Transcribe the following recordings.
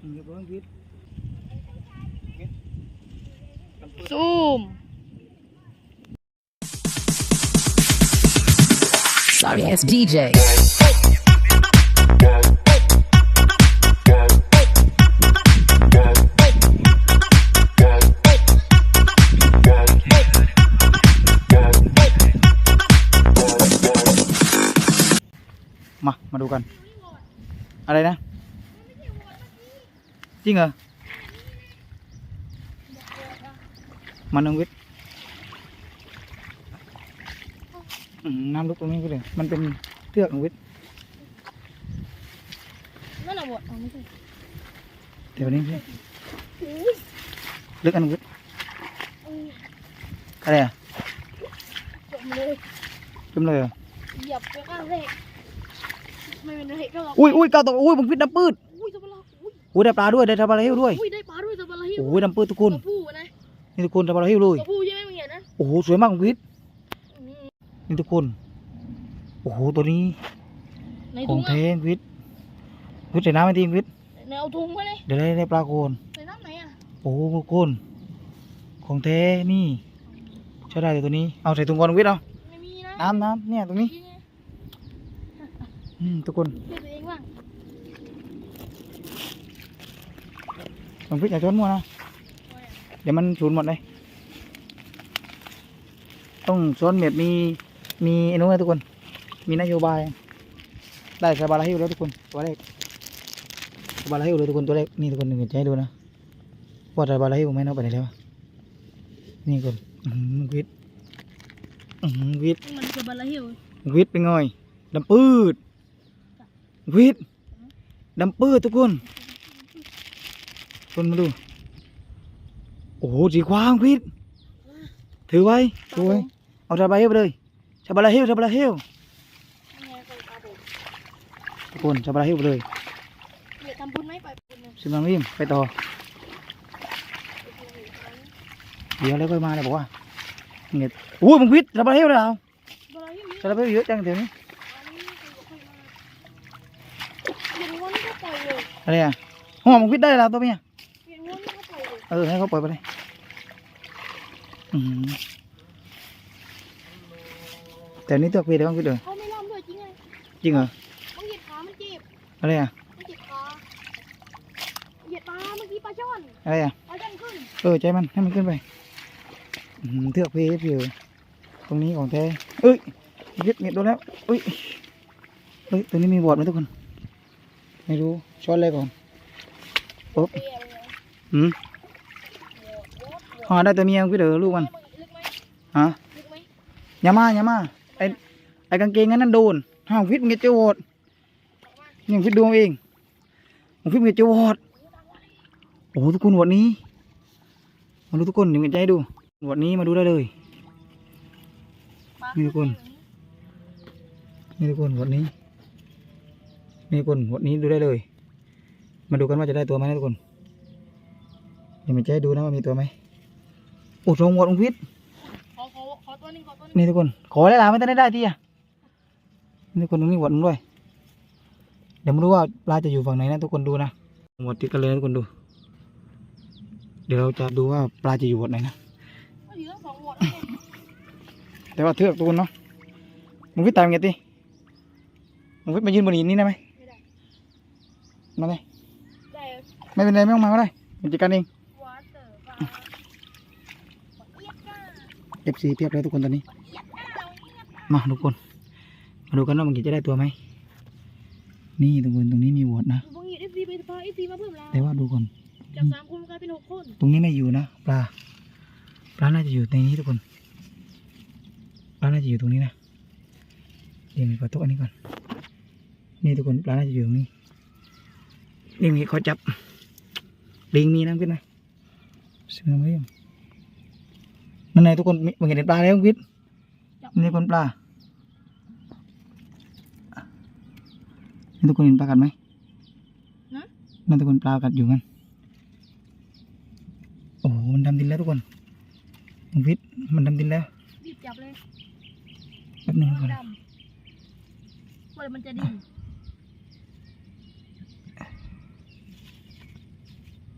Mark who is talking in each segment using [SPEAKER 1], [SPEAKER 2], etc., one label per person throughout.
[SPEAKER 1] เรียบร้อยวิทย์
[SPEAKER 2] ซูม
[SPEAKER 3] Sorry ass DJ.
[SPEAKER 1] มามาดูกัน อะไรนะ จริงเหรอมันน้องวิทย์อืมน้ำลึกตรงนี้ก็เลยมันเป็นเทือกน้องวิทย์
[SPEAKER 2] นั่นแหละบทอ๋อไม่ใช่
[SPEAKER 1] เดี๋ยวนี้พี่ลึกอันน้องวิทย์อะไรอะ
[SPEAKER 2] จมเลย
[SPEAKER 1] จมเลยเหรอ
[SPEAKER 2] เหยียบไปข้างแรกไม่เป็นไรก็หรอก
[SPEAKER 1] อุ้ยอุ้ยกาวตกอุ้ยบังวิทย์น้ำปืด
[SPEAKER 2] อุ้ยตะบะลา อุ้ย
[SPEAKER 1] อุ้ยได้ปลาด้วยได้ทำอะไรให้ด้วย
[SPEAKER 2] อุ้ยได้ปลาด้วยตะบะลาหิว
[SPEAKER 1] โอ้ยน้ำปืดทุกคน
[SPEAKER 2] ตัวผู้นะ
[SPEAKER 1] นี่ทุกคนทำอะไรให้เลย
[SPEAKER 2] ตัวผู้ใช่ไหมมึงเห็นนะ
[SPEAKER 1] โอ้โหสวยมากบังวิทย์
[SPEAKER 2] อืม
[SPEAKER 1] นี่ทุกคน โอ้โหตัวนี้
[SPEAKER 2] ใน
[SPEAKER 1] ข
[SPEAKER 2] ถุ
[SPEAKER 1] อง
[SPEAKER 2] ง
[SPEAKER 1] แท้
[SPEAKER 2] อะ
[SPEAKER 1] วิทย์วิทย์ใส่น้ำไม่ทีวิทย์
[SPEAKER 2] ในเอาถุงมาเลย
[SPEAKER 1] เดี๋ยวได้ได้ปลาโคน
[SPEAKER 2] ในน้ำไหนอะ
[SPEAKER 1] โอ้โหทุกคนของแท้นี่ใช้ได้เลยตัวนี้เอาใส่ถุงก่อนวิทย์เอา
[SPEAKER 2] ไม่มีนะ
[SPEAKER 1] น้ำน้ำเนี่ยตรงนี้
[SPEAKER 2] นี่ไง
[SPEAKER 1] อืมทุกคน
[SPEAKER 2] ช่วยตัวเองบ้าง
[SPEAKER 1] บังวิทย์อย่าชนมั่วนะ เดี๋ยวมันสูญหมดเลย ต้องซ้อนแบบมีมีไอ้นู้นนะทุกคน มีนโยบาย ได้สบายแล้วแล้วทุกคนตัวแรกสบายแล้วเลยทุกคนตัวแรกนี่ทุกคนหนึ่งใจดูนะว่าสบายแล้วไหมเนาะไปไหนแล้วอะนี่คนอื้อหือวิทย์อื้อหือวิทย์
[SPEAKER 2] มันจะบะลาหิว
[SPEAKER 1] วิทย์เป็นไงดำปืดวิทย์ดำปืดทุกคนค นมาดู โอ้โหสีกว้างวิทย์ถือไว้ถือไว้ เอาสบายไปเลยสบายแล้วสบายแล้ว
[SPEAKER 2] นี่ไงใส่ปลาผม
[SPEAKER 1] ทุกคนสบายแล้วไปเลย
[SPEAKER 2] เดี๋ยวทำบุญไหมไปบุญนะ
[SPEAKER 1] สิบลังริมไปต่อ เดี๋ยวแล้วค่อยมาเลยบอกว่าเงียโอ้ยมึงพิษสบายเฮลเลยเหรอบะ
[SPEAKER 2] ลาหิว
[SPEAKER 1] สบายเฮลเยอะจังเดี๋ยวนี้
[SPEAKER 2] เห็นว่านี่ก็ปล่อยเลย
[SPEAKER 1] อะไรอะหัวมึงพิษได้แล้วตัวเมีย
[SPEAKER 2] เลยเอ
[SPEAKER 1] อให้เขาปล่อยไปเลยอืมแต่นี่ตัวพีเดี๋ยวมึงพิษเลย
[SPEAKER 2] เขาไม่ล่ำด้วยจริงไง
[SPEAKER 1] จริงเหรอ
[SPEAKER 2] มึงเหยียดขามันเจ็บ
[SPEAKER 1] อะไรอะ
[SPEAKER 2] มึงเหยียดขาเหยียดปลาเมื่อกี้ปลาช่อน
[SPEAKER 1] อะไรอะ
[SPEAKER 2] ปลาช่อนขึ้น
[SPEAKER 1] เออใจมันให้มันขึ้นไปอืมเทือกพีอยู่ตรงนี้ของแท้เอ้ยพิษเงียบโดนแล้วเอ้ยเฮ้ยตัวนี้มีบอดไหมทุกคน ไม่รู้ช้อนอะไรก่อนปุ๊บ
[SPEAKER 2] เปรี้ยวเลย
[SPEAKER 1] อืม หาได้แตัวเมียพี่เด้อลูกมันฮะ
[SPEAKER 2] ลึกไหม
[SPEAKER 1] อย่ามาอย่ามาไอไอกางเกงนั้นนั่นโดนห้าวฟิตมึงจะโจวดยังฟิตดวงเองมึงฟิตมึงจะโจวดโอ้ทุกคนวันนี้มาดูทุกคนเดี๋ยวมันจะให้ดูวันนี้มาดูได้เลยมีทุกคนนี่ทุกคนวันนี้นี่ทุกคนวันนี้ดูได้เลย มาดูกันว่าจะได้ตัวไหมนะทุกคนเดี๋ยวมันจะให้ดูนะว่ามีตัวไหม อ้ทรงหมดองฟิต
[SPEAKER 2] ขอขอขอตัวหนึงขอตัวหนึง
[SPEAKER 1] นี่ทุกคน ขอได้ลาไม่ได้ได้ที่อะนี่ทุกคนตรงนี้หวดมันด้วย เดี๋ยวมาดูว่าปลาจะอยู่ฝั่งไหนนะทุกคนดูนะหวดติดกันเลยนะทุกคนดู เดี๋ยวเราจะดูว่าปลาจะอยู่หวดไหนนะ
[SPEAKER 2] เอาอยู่ทั้งสองหมด
[SPEAKER 1] แต่ว่าเทือกทุกคนเนาะมึงวิทย์ตายมึงไงตีมึงวิทย์มายืนบนหินนี่ได้ไหม
[SPEAKER 2] ไม่ได้
[SPEAKER 1] มาเลย
[SPEAKER 2] ได้
[SPEAKER 1] ไม่เป็นไรไม่ต้องมาก็ได้มันจัดการเอง
[SPEAKER 2] วาเตอร์ปลาเอียดก้า
[SPEAKER 1] เอฟซีเพียบเลยทุกคนตอนนี้
[SPEAKER 2] เอียดก้าเอาเอียดก้า
[SPEAKER 1] มาทุกคน มาดูกันว่ามันจะได้ตัวไหม นี่ทุกคนตรงนี้มีหวดนะ
[SPEAKER 2] พวกนี้เอฟซีไปพาเอฟซีมาเพิ่มแล้ว
[SPEAKER 1] แต่ว่าดูก่อน
[SPEAKER 2] จากสามคนกลายเป็นหกคน
[SPEAKER 1] ตรงนี้ไม่อยู่นะปลา ปลาน่าจะอยู่ในนี้ทุกคน ปลาน่าจะอยู่ตรงนี้นะเดี๋ยวมีขอโต๊ะอันนี้ก่อน นี่ทุกคนปลาน่าจะอยู่ตรงนี้นี่มีขอจับลิงมีนะพี่นะเสือไม่ยัง นั่นไงทุกคนมีมึงเห็นปลาแล้ววิทย์
[SPEAKER 2] จับ
[SPEAKER 1] นี่คนปลานี่ทุกคนเห็นปลากัดไหม
[SPEAKER 2] นะ
[SPEAKER 1] นั่นทุกคนปลากัดอยู่งั้นโอ้โหมันดำดินแล้วทุกคนมึงวิทย์มันดำดินแล้ว
[SPEAKER 2] รีบจับเลย
[SPEAKER 1] แป๊บหนึงก่อน
[SPEAKER 2] ดำเมื่อไหร่มันจะดิ้น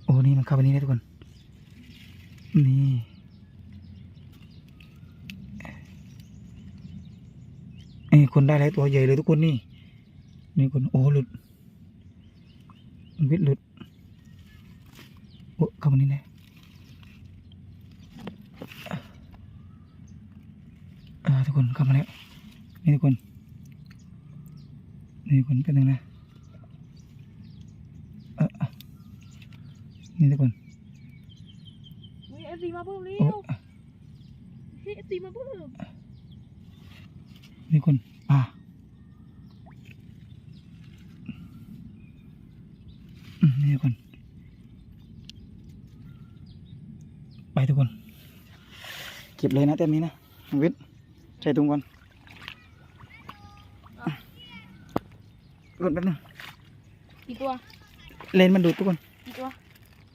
[SPEAKER 1] อ้นี่มันเข้าไปนี่ได้ทุกคนนี่ เอ้ยคนได้หลายตัวใหญ่เลยทุกคนนี่ นี่คนโอ้หลุดวิทย์หลุดโอ้เข้ามานี่ได้อ่าทุกคนเข้ามาแล้วนี่ทุกคน นี่ทุกคนเป็นยังไงเอออะนี่ทุกคน
[SPEAKER 2] มีเอฟซีมาเพิ่มเร็
[SPEAKER 1] โอ้
[SPEAKER 2] วเอฟซีมาเพิ่ม
[SPEAKER 1] นี่คนป่าอืมนี่ทุกคนไปทุกคน เก็บเลยนะเต็มนี้นะน้องวิทย์ใส่ถุงก่อนกดแป๊บนึง
[SPEAKER 2] กี่ตัว
[SPEAKER 1] เลนมันดูดทุกคน
[SPEAKER 2] กี่ตัว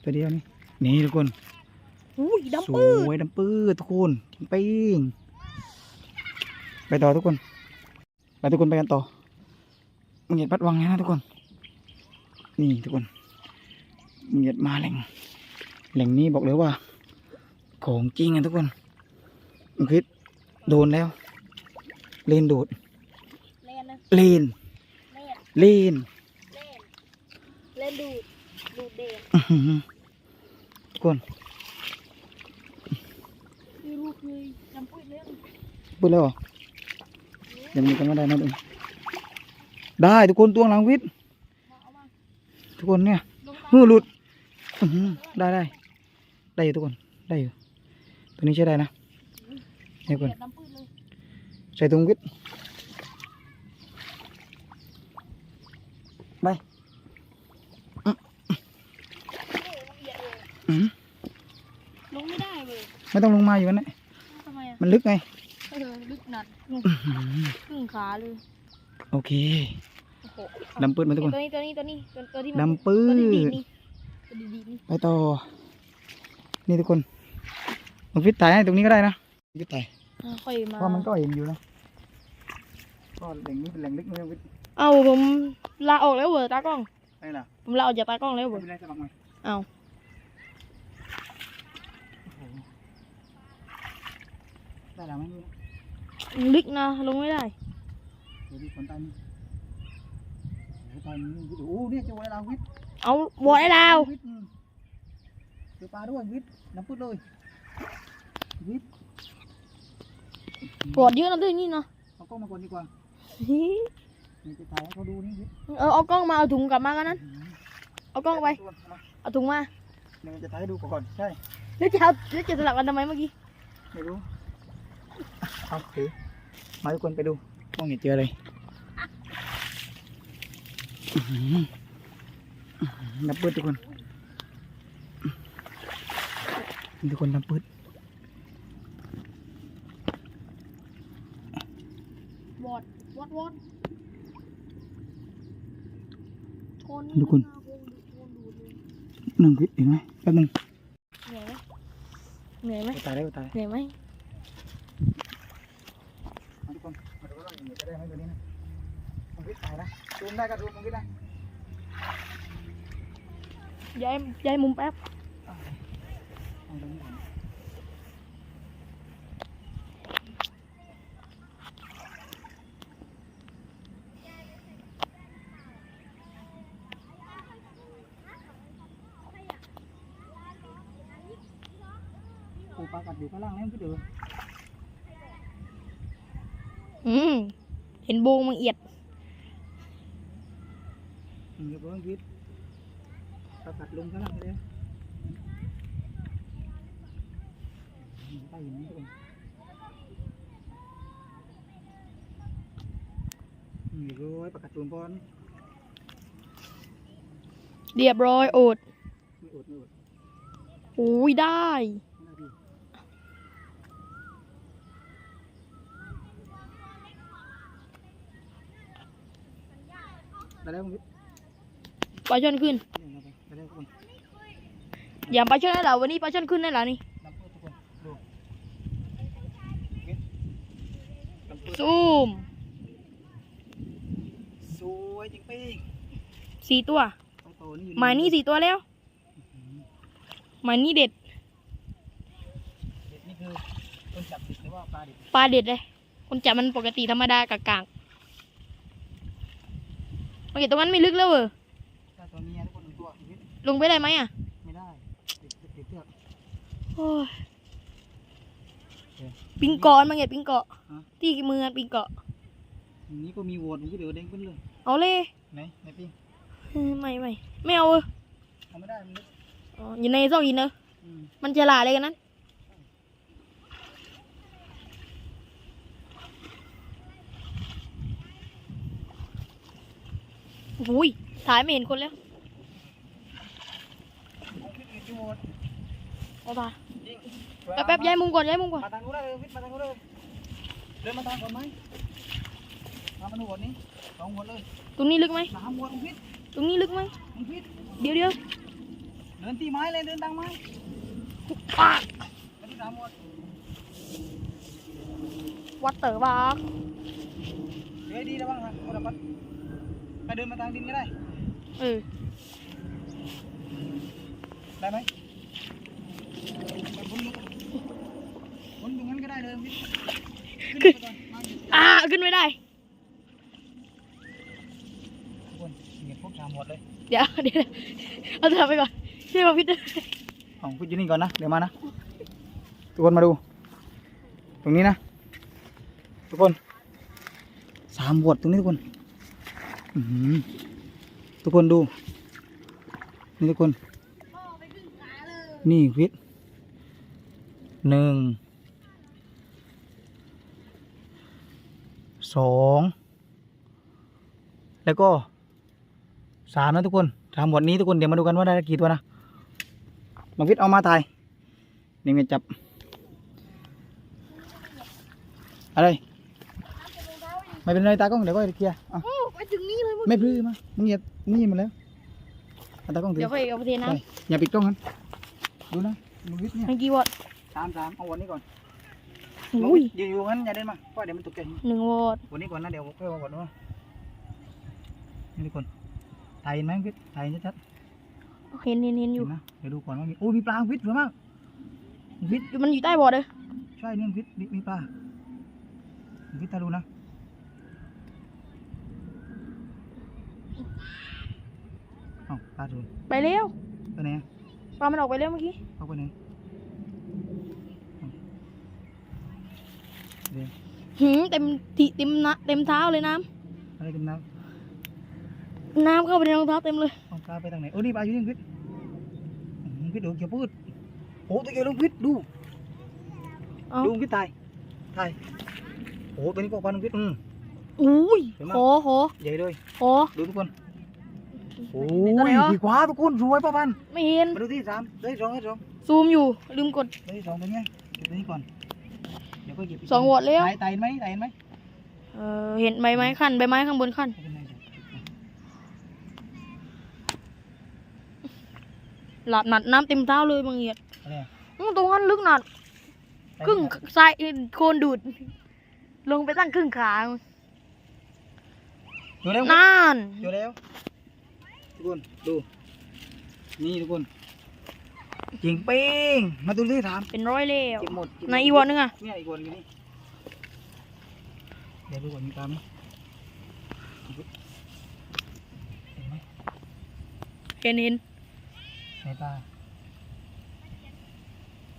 [SPEAKER 1] ตัวเดียวนี่ นี่ทุกคน
[SPEAKER 2] อุ้ยดำ
[SPEAKER 1] ส
[SPEAKER 2] ปื้ด
[SPEAKER 1] วยดำปื้ดทุกคนจริงปิ้ง ไปต่อทุกคน ไปทุกคนไปกันต่อมึงเหยียดปัดวังนะทุกคน นี่ทุกคนมึงเหยียดมาแหล่ง แหล่งนี้บอกเลยว่า ของจริงอะทุกคนมึงคิดโดนแล้ว เลนโดด
[SPEAKER 2] เล่นนะ
[SPEAKER 1] เลน
[SPEAKER 2] เล่น
[SPEAKER 1] เลน
[SPEAKER 2] เล่นเล่นดูดดูดเด่น
[SPEAKER 1] อื้อหือทุกคน
[SPEAKER 2] คือลูกเคยดำปื้ดเล่น
[SPEAKER 1] พูดแล้วเหรอ ยังมีกันไม่ได้นะทุกคนได้ทุกคนตัวหลังวิทย์
[SPEAKER 2] มาเอามา
[SPEAKER 1] ทุกคนเนี่ย
[SPEAKER 2] ลงมา
[SPEAKER 1] มือหลุดอื้อหือได้ได้ได้อยู่ทุกคนได้อยู่ตัวนี้ใช้ได้นะนี่ทุกคน
[SPEAKER 2] เก็บดำปื้ดเลย
[SPEAKER 1] ใส่ถุงวิทย์ไป
[SPEAKER 2] โอ้ละเอียดเลย
[SPEAKER 1] อื้อหือ
[SPEAKER 2] ลงไม่ได้เลย
[SPEAKER 1] ไม่ต้องลงมาอยู่นั่นแหละ
[SPEAKER 2] ทำไมอะ
[SPEAKER 1] มันลึกไง
[SPEAKER 2] เออลึกหนัด
[SPEAKER 1] อื้อหือ
[SPEAKER 2] ครึ่งขาเลย
[SPEAKER 1] โอเค
[SPEAKER 2] โอ้โห
[SPEAKER 1] ดำปืดมาทุกคน
[SPEAKER 2] ตัวนี้ตัวนี้ตัวนี้ตัวตัวที่มัน
[SPEAKER 1] ดำปื้
[SPEAKER 2] ตัว
[SPEAKER 1] ด
[SPEAKER 2] ดีๆนี่ตัวดีๆนี่
[SPEAKER 1] ไปต่อนี่ทุกคนลงวิทย์ถ่ายให้ตรงนี้ก็ได้นะวิทย์ถ่าย
[SPEAKER 2] อ่าค่อยมา
[SPEAKER 1] เพราะมันก็เห็นอยู่นะก็แหล่งนี้เป็นแหล่งลึกนะวิทย์
[SPEAKER 2] เอาผมลาออกแล้วเหรอตากล้อง
[SPEAKER 1] ได้ล่ะ
[SPEAKER 2] ผมลาออกจากตากล้องแล้วเหร
[SPEAKER 1] ไม่
[SPEAKER 2] อ
[SPEAKER 1] เป็นไรสมัครใหม่
[SPEAKER 2] เอา
[SPEAKER 1] โอ้โหได้แล้วไม่มีนะ
[SPEAKER 2] ลึกนะลงไม่ได้
[SPEAKER 1] เดี๋ยวดูคนใต้นี่โอ้โหใต้นี่วิทย์โอ้โหเนี่ยเจะไว้ลาววิทย์
[SPEAKER 2] เอาบอดไอ้ดาว
[SPEAKER 1] วิทย์อืมเจอปลาด้วยวิทย์น้ำพุดเลยวิทย์
[SPEAKER 2] บอดเยอะนะด้วยนี่เนาะ
[SPEAKER 1] เอากล้องมาก่อนดีกว่านี่จะถ่ายให้เขาดูนี่วิทย์
[SPEAKER 2] เออเอากล้องมาเอาถุงกลับมากันนั้น
[SPEAKER 1] อื้อหือ
[SPEAKER 2] เอากล้องไป
[SPEAKER 1] ตัวมา
[SPEAKER 2] เอาถุงมา
[SPEAKER 1] เดี๋ยวจะถ่ายให้ดูก่อนใช่
[SPEAKER 2] แล้วจะเอาแล้วจะสลับกันทำไมเมื่อกี้
[SPEAKER 1] ไม่รู้เอาถือ มาทุกคนไปดูมองเห็นเจออะไรอื้อหืออื้อหือน้ำปืดทุกคนนี่ทุกคนน้ำปืด
[SPEAKER 2] บอดวอดวอดชน
[SPEAKER 1] ทุกคนหนึ่งพิษเห็นไหมแป๊บหนึง
[SPEAKER 2] เหนื่อยไหมเหนื่อยไหม
[SPEAKER 1] ตายแล้วตาย
[SPEAKER 2] เหนื่อยไหม
[SPEAKER 1] มาทุกคนมาดูว่าเราเห็น จะได้ไหมตัวนี้นะมันพิษตายนะดูได้ก็ดูมันพิษนะ
[SPEAKER 2] ย้ายย้ายมุมแป๊บ
[SPEAKER 1] เอาตรงนี้ก่อนปูปลากัดอยู่ข้างล่างแล้วพี่เดือ
[SPEAKER 2] อืม เห็นโบงมังเอียด
[SPEAKER 1] อืมเดี๋ยวเพิ่งพิษปลากัดลงข้างล่างไปเลยอืมใต้หินนี่ทุกคนอืมเรียบร้อยปลากัดตูนบอล
[SPEAKER 2] เรียบร้อยโอด
[SPEAKER 1] ไม่อดไม่อด
[SPEAKER 2] อุ้ยได้
[SPEAKER 1] ไม่น่าดี ไปแล้วคุณพิษ
[SPEAKER 2] ปลาช่อนขึ้น
[SPEAKER 1] ไปแล้วทุกคน
[SPEAKER 2] อย่าปลาช่อนได้เหรอวันนี้ปลาช่อนขึ้นได้เหรอนี่
[SPEAKER 1] น้ำพุทุกคนดูน้ำพุ
[SPEAKER 2] ซูม
[SPEAKER 1] สวยจริงปิ้ง
[SPEAKER 2] สี่ตัว
[SPEAKER 1] โตโตนี่อยู่
[SPEAKER 2] หมายนี่สี่ตัวแล้ว
[SPEAKER 1] อื้อหือ
[SPEAKER 2] หมายนี้เด็ด
[SPEAKER 1] เด็ดนี่คือคนจับเด็ดหรือว่าปลาเด็ด
[SPEAKER 2] ปลาเด็ดเลยคนจับมันปกติธรรมดากับกลางโอเคตรงนั้นไม่ลึกแล้วเออ
[SPEAKER 1] ถ้าตัวเมียทุกคนหนึ่งตัวชีวิต
[SPEAKER 2] ลงไปได้ไหมอะ
[SPEAKER 1] ไม่ได้ติดติดติดเชือก
[SPEAKER 2] โอ้ย
[SPEAKER 1] เออ
[SPEAKER 2] ปิงเกาะมันไงปิงเกาะ
[SPEAKER 1] ฮะ
[SPEAKER 2] ที่มือปิงเกาะ
[SPEAKER 1] อย่างนี้ก็มีโหวตมันก็เดี๋ยวเด้งขึ้นเลย
[SPEAKER 2] เอาเลย
[SPEAKER 1] ไหนไหนปิ้ง
[SPEAKER 2] เออไม่ไม่ไม่เอาเออ
[SPEAKER 1] เอาไม่ได้มันลึก
[SPEAKER 2] อ๋ออยู่ในซอกหินเนอะ
[SPEAKER 1] อืม
[SPEAKER 2] มันจะหลาอะไรกันนั้น อ้ยถ่ายไม่เห็นคนแล้ว
[SPEAKER 1] เอาขึ้นอีกที่โหวต
[SPEAKER 2] เอาตา
[SPEAKER 1] ยิง
[SPEAKER 2] แป๊บแป๊บย้ายมุมก่อนย้ายมุมก่อน
[SPEAKER 1] มาทางนู้นได้เลยวิทย์มาทางนู้นเลยเดินมาทางก่อนไหมมามาดูโหวตนี้สองโหวตเลย
[SPEAKER 2] ตรงนี้ลึกไหม
[SPEAKER 1] สามโหวตมึงพิษ
[SPEAKER 2] ตรงนี้ลึกไหม
[SPEAKER 1] มึงพิษ
[SPEAKER 2] เดี๋ยวเดี๋ยว
[SPEAKER 1] เดินตีไม้เลยเดินตังไม้
[SPEAKER 2] ปาก
[SPEAKER 1] มาที่สามโหวต
[SPEAKER 2] วัดเต๋อบาก
[SPEAKER 1] เดี๋ยวให้ดีระวังนะโอ้ดับปัด ไปเดินมาทางดินก็ได้
[SPEAKER 2] เออ
[SPEAKER 1] ได้ไหมไปบนลุกบนตรงนั้นก็ได้เลยวิทย์ขึ้นไปก่อนมาอยู่
[SPEAKER 2] อ่าขึ้นไม่ได้
[SPEAKER 1] ทุกคนเหยียบพวกสามโหวตเลย
[SPEAKER 2] เดี๋ยวเดี๋ยวเอาเถอะไปก่อนช่วยมาพิจารณา
[SPEAKER 1] เอาพูดอยู่นี่ก่อนนะ เดี๋ยวมานะ ทุกคนมาดู ตรงนี้นะ ทุกคน สามบทตรงนี้ทุกคนอื้อหือ ทุกคนดู นี่ทุกคน นี่วิทย์หนึ่ง สอง แล้วก็สามนะทุกคนสามบทนี้ทุกคน เดี๋ยวมาดูกันว่าได้กี่ตัวนะมาวิทย์เอามาถ่าย นี่ไงจับ อะไร ไม่เป็นไรตากล้องเดี๋ยวก็เคลียร์อะ
[SPEAKER 2] ถึงนี่เลยมึง
[SPEAKER 1] ไม่พลื้อมามึงเหยียบนี่มาแล้วเอาตากล้องถือ
[SPEAKER 2] เดี๋ยวค่อยเอาไปเทน้
[SPEAKER 1] ใช่อย่าปิดกล้องกันดูนะมึงวิทย์เนี่ยำ
[SPEAKER 2] เมื่อกี้วอด
[SPEAKER 1] สามสามเอาวันนี้ก่อน
[SPEAKER 2] อุ้ย
[SPEAKER 1] ยืนอยู่งั้นอย่าเดินมาเพราะเดี๋ยวมันตกใจ
[SPEAKER 2] หนึ่งวอด
[SPEAKER 1] วันนี้ก่อนนะเดี๋ยวค่อยมาก่อนนะนี่ทุกคนถ่ายเห็นไหมวิทย์ถ่ายเห็นชัด
[SPEAKER 2] เห็นเห็นเห็น
[SPEAKER 1] ๆ
[SPEAKER 2] อ
[SPEAKER 1] เห็
[SPEAKER 2] ยู่
[SPEAKER 1] นนะเดี๋ยวดูก่อนว่ามีโอ้ยมีปลาวิทย์สวยมากวิทย์
[SPEAKER 2] มันอยู่ใต้บอร์ดเลย
[SPEAKER 1] ใช่เนี่ยวิทย์มีปลาวิทย์ตาดูนะ อ้าปลาดู
[SPEAKER 2] ไปเร็ว
[SPEAKER 1] ไปไหนอะ
[SPEAKER 2] ปลามันออกไปเร็วเมื่อกี้
[SPEAKER 1] เอาไปไหนเดี๋ยว
[SPEAKER 2] หืมเต็มที่เต็มนะเต็มเท้าเลยน้
[SPEAKER 1] อะไรกันน้ำ
[SPEAKER 2] น้ำเข้าไปในรองเท้าเต็มเลยำ
[SPEAKER 1] เอาปลาไปทางไหนโอ้นี่ปลาอยู่นี่วิทย์อื้อหือวิทย์เดี๋ยวเกี่ยวพืชโอ้ตัวใหญ่ลงวิทย์ดู
[SPEAKER 2] เอา
[SPEAKER 1] ดูวิทย์ตายตายโอ้ตัวนี้ก็ปลาลงวิทย์อืม
[SPEAKER 2] อุ้ย
[SPEAKER 1] เห็นไหม
[SPEAKER 2] โหโห
[SPEAKER 1] ใหญ่เลย
[SPEAKER 2] โห
[SPEAKER 1] ดูทุกคน โอ้
[SPEAKER 2] ตัวไหน
[SPEAKER 1] ยวะดีกว่าทุกคนสวยป้าพัน
[SPEAKER 2] ไม่เห็น
[SPEAKER 1] มาดูที่สามเลยสองเลยสอง
[SPEAKER 2] ซูมอยู่ ลืมกด
[SPEAKER 1] เลยสองตัวเนี้ยเก็บตัวนี้ก่อนเดี๋ยวก็เก็บก
[SPEAKER 2] สองวอดแล้ว
[SPEAKER 1] ตายตายเห็นไหมตายเห็นไหม
[SPEAKER 2] เออเห็นใบไม้ขั้นใบไม้ข้างบนขั้น
[SPEAKER 1] ไม่เป็นไรเดี๋ยวเก็บก่อน
[SPEAKER 2] หลับหนัดน้ำเต็มเท้าเลยบางเอียด
[SPEAKER 1] อะไรอะ
[SPEAKER 2] อื้อตรงนั้นลึกหนัด
[SPEAKER 1] ตาย
[SPEAKER 2] ครึ่ง
[SPEAKER 1] ที่ไหน
[SPEAKER 2] ทรายโคลนดูด ลงไปตั้งครึ่งขา
[SPEAKER 1] ดูแล้ว
[SPEAKER 2] น่าน
[SPEAKER 1] ดูแล้ว ทุกคนดู นี่ทุกคนจริงเป้งมาดูที่สาม
[SPEAKER 2] เป็นร้อยแล้ว
[SPEAKER 1] เก็บหมดเก็บหมด
[SPEAKER 2] ในอีวอนนึงอะ
[SPEAKER 1] เนี่ยอีกวันอยู่นี่เดี๋ยวดูก่อนมีปลาไหมเห็นไหม
[SPEAKER 2] เห็นเห็น
[SPEAKER 1] ไหนปลา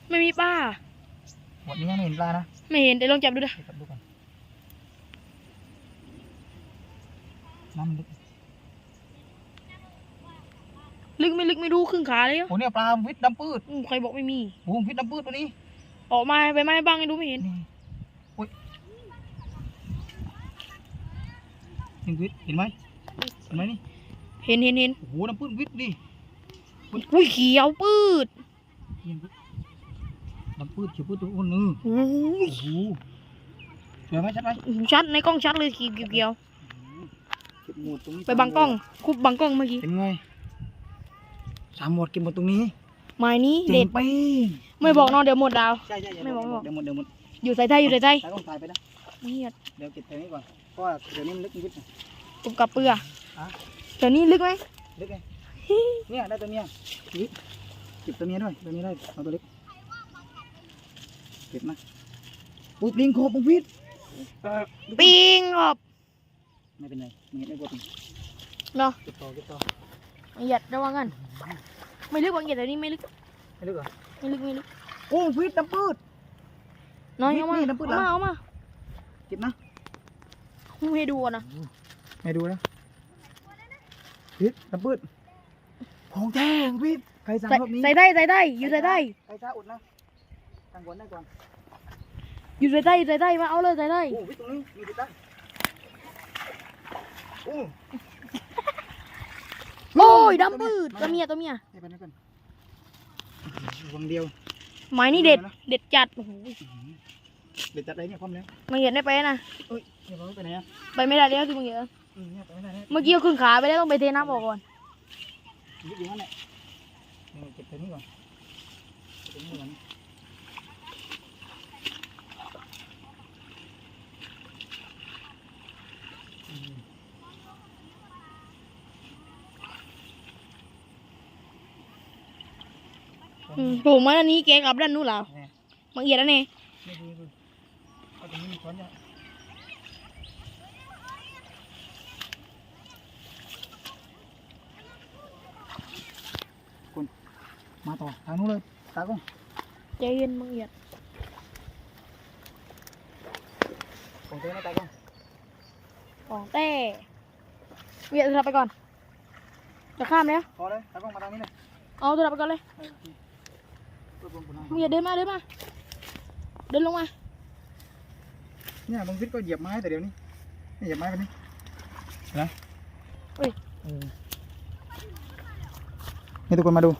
[SPEAKER 2] ไม่มีป้า
[SPEAKER 1] หมดนี้ยังไม่เห็นปลานะ
[SPEAKER 2] ไม่เห็นแต่ลองจับดูนะ
[SPEAKER 1] เดี๋ยวกลับดูก่อนน้ำมันลึก
[SPEAKER 2] ลึกไม่ลึกไม่รู้ครึ่งขาเลย
[SPEAKER 1] โอ้เนี่ยปลาวิทย์ดำปืด
[SPEAKER 2] อืมใครบอกไม่มี
[SPEAKER 1] โอ้วิทย์ดำปืดตัวนี้
[SPEAKER 2] ออกมาใบไม้บ้างให้ดูไม่เห็น
[SPEAKER 1] นี่โอ้ยนี่วิทย์เห็นไหมเห็นไหมนี่
[SPEAKER 2] เห็นเห็นเห็น
[SPEAKER 1] โอ้โหดำปืดวิทย์ดิ
[SPEAKER 2] อุ้ยเขียวปืด
[SPEAKER 1] นี่วิทย์ดำปืดเขียวปืดตัวอ้วนนึง
[SPEAKER 2] โอ้ย
[SPEAKER 1] โอ้โหสวยไหมชัดไหม
[SPEAKER 2] ชัดในกล้องชัดเลยเขียวเขียว
[SPEAKER 1] เก็บหมดตรงนี้
[SPEAKER 2] ไปบังกล้องคุบบังกล้องเมื่อกี้
[SPEAKER 1] เป็นไง สามหมดเก็บหมดตรงนี้
[SPEAKER 2] ไม้นี้
[SPEAKER 1] เด็
[SPEAKER 2] เด็
[SPEAKER 1] ด
[SPEAKER 2] ด
[SPEAKER 1] ไป
[SPEAKER 2] ไม่บอกน้องเดี๋ยวหมดดาว
[SPEAKER 1] ใช่ใช่
[SPEAKER 2] ไม่บอกไม่บอก
[SPEAKER 1] เดี๋ยวหมดเดี๋ยวหมด
[SPEAKER 2] อยู่ใส่ไทยอยู่ใส่ไทย
[SPEAKER 1] ถ่ายต้องถ่ายไปนะ
[SPEAKER 2] เงียบ
[SPEAKER 1] เดี๋ยวเก็บแถวนี้ก่อนเพราะว่าเดี๋ยวนี้มันลึกนิดนะ
[SPEAKER 2] ผมกับเปลือก
[SPEAKER 1] อะ
[SPEAKER 2] เดี๋ยวนี้ลึกไหม
[SPEAKER 1] ลึกไงเนี่ยได้ตัวเนี้ยวิทย์ก็บตัวนี้ด้วยตัวนี้ได้เอาตัวเล็กเก็บนะปุ๊บลิงโคบปุ๊บพิษเออ
[SPEAKER 2] ปิงออบ
[SPEAKER 1] ไม่เป็นไรมึงเห็นไม่กลัวปิง
[SPEAKER 2] เนาะ
[SPEAKER 1] เก็บต่อเก็บต่อ
[SPEAKER 2] เหยียดระวังกัน ไม่ลึกกว่าเหยียดแต่นี่ไม่ลึก
[SPEAKER 1] ไม่ลึกเหรอ
[SPEAKER 2] ไม่ลึกไม่ลึก
[SPEAKER 1] โอ้พิษน้ำปืด
[SPEAKER 2] น้อยเอามา
[SPEAKER 1] นี่น้ำปื้นเหรอ
[SPEAKER 2] เอามาเอามา
[SPEAKER 1] เก็บนะ
[SPEAKER 2] ให้ดูก่อนนะ
[SPEAKER 1] ให้ดูนะพิษน้ำปืดของแท้ของพิษใครสั่ง
[SPEAKER 2] ใส่
[SPEAKER 1] รอบนี้
[SPEAKER 2] ใส่ได้ใส่ได้อยู่ใส่ได้
[SPEAKER 1] ใครช้าอุดนะสั่งก่อนได้ก่อน
[SPEAKER 2] อยู่ใส่ได้ใส่ได้มาเอาเลยใส่ได้
[SPEAKER 1] โอ้พิษตรงนี้มีพิษตั้งโอ้
[SPEAKER 2] โอ้ยดำปืดตัวเมียตัวเมีย
[SPEAKER 1] ให้ไปให้ไปวังเดียว
[SPEAKER 2] ไม้นี่เด็ด เด็ดจัดโอ้โห
[SPEAKER 1] เด็ดจัดอะไรเนี่ยพร้อมแล้ว
[SPEAKER 2] มันเหยียดได้ไปนะ
[SPEAKER 1] เอ้ยเดี๋ยวเราไปไหนอะ
[SPEAKER 2] ไปไม่ได้แล้วที่มึงเหยียด
[SPEAKER 1] อืมเนี่ยไปไม่ได้เนี่ย
[SPEAKER 2] เมื่อกี้เอาขึ้นขาไปแล้วต้องไปเทน้ำออกก่อน
[SPEAKER 1] ยึดอยู่นั่นแหละนี่เก็บตัวนี้ก่อนเก็บตัวนี้ก่อน
[SPEAKER 2] ผมมาอันนี้แกกลับด้านนู้นเหรอ
[SPEAKER 1] เนี่ย
[SPEAKER 2] มึงเหยียดแล้วเนี่ย
[SPEAKER 1] นี่คือคือเอาตรงนี้มีช้อนเนี่ยคุณมาต่อทางนู้นเลยตากล้อง
[SPEAKER 2] ใจเย็นมึงเหยียด
[SPEAKER 1] ของเต้นะตากล้อง
[SPEAKER 2] ของแต่เหยียดโทรศัพท์ไปก่อนจะข้ามแล้ว
[SPEAKER 1] พอเลยตากล้องมาทางนี้เลย
[SPEAKER 2] เอาโทรศัพท์ไปก่อนเลย
[SPEAKER 1] มึง
[SPEAKER 2] อย่าเดินมาเดินมา เดินลงมา
[SPEAKER 1] เนี่ยบางฟิศก็เหยียบไม้แต่เดี๋ยวนี้นี่เหยียบไม้ไปนี่นะ
[SPEAKER 2] เฮ้ย
[SPEAKER 1] เออนี่ทุกคนมาดู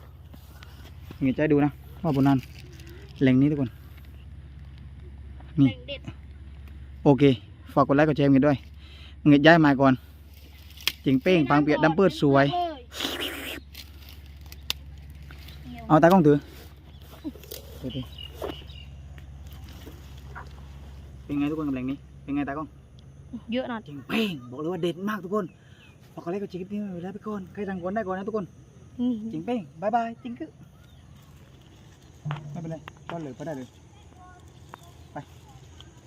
[SPEAKER 1] เงียใจดูนะว่าบนนั้นแหล่งนี้ทุกคนนี่โอเคฝากกดไลค์กดแชร์เงียด้วยเงียย้ายมาก่อนจิงเป้งปังเปียดดำเปิดสวย เอาตากล้องถือ ถือดิเป็นไงทุกคนกับแหล่งนี้ เป็นไงตากล้อง
[SPEAKER 2] เยอะนะ
[SPEAKER 1] จริงเป้งบอกเลยว่าเด็ดมากทุกคนฝากกดไลค์กดแชร์คลิปนี้ไว้แล้วไปก่อนใครสั่งก่อนได้ก่อนนะทุกคน
[SPEAKER 2] นี่
[SPEAKER 1] จริงเป้งบายบายจริงคือไม่เป็นไรก็เลยก็ได้เลยไป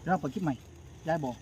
[SPEAKER 1] เราเปิดคลิปใหม่ย้ายบอก